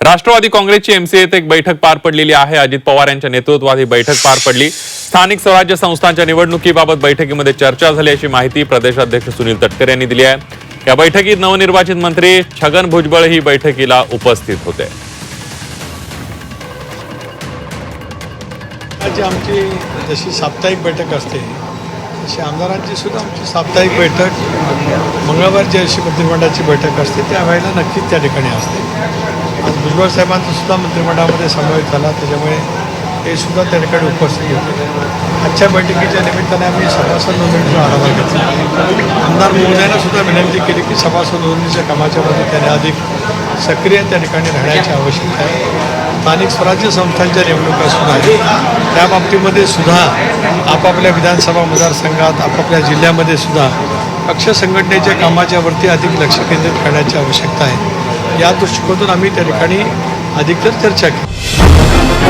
राष्ट्रवादी काँग्रेसची एमसीएत एक बैठक पार पडलेली आहे. अजित पवार यांच्या नेतृत्वात ही बैठक पार पडली. स्थानिक स्वराज्य संस्थांच्या निवडणुकीबाबत बैठकीमध्ये चर्चा झाली अशी माहिती प्रदेशाध्यक्ष सुनील तटकरे यांनी दिली आहे. या बैठकीत नवनिर्वाचित मंत्री छगन भुजबळ ही बैठकीला उपस्थित होते. आमची जशी साप्ताहिक बैठक असते तशी आमदारांची सुद्धा आमची साप्ताहिक बैठक मंगळवारची अशी मंत्रिमंडळाची बैठक असते त्यावेळेला नक्कीच त्या ठिकाणी असते. आज भुजबळ साहेबांचा सुद्धा मंत्रिमंडळामध्ये समावेश झाला. त्याच्यामुळे ते सुद्धा त्या ठिकाणी उपस्थित होते. आजच्या बैठकीच्या निमित्ताने आम्ही सभासद नोंदणीचा आढावा घेतला. आमदार महोदयांना सुद्धा विनंती केली की सभासद नोंदणीच्या कामाच्यामध्ये त्याने अधिक सक्रिय त्या ठिकाणी राहण्याची आवश्यकता आहे. स्थानिक स्वराज्य संस्थांच्या निवडणुका सुद्धा आहेत. त्या बाबतीमध्ये सुद्धा आपापल्या विधानसभा मतदारसंघात आपापल्या जिल्ह्यामध्ये सुद्धा पक्ष संघटनेच्या कामाच्यावरती अधिक लक्ष केंद्रित करण्याची आवश्यकता आहे. या दृष्टिकोनातून आम्ही त्या ठिकाणी अधिकतर चर्चा केली.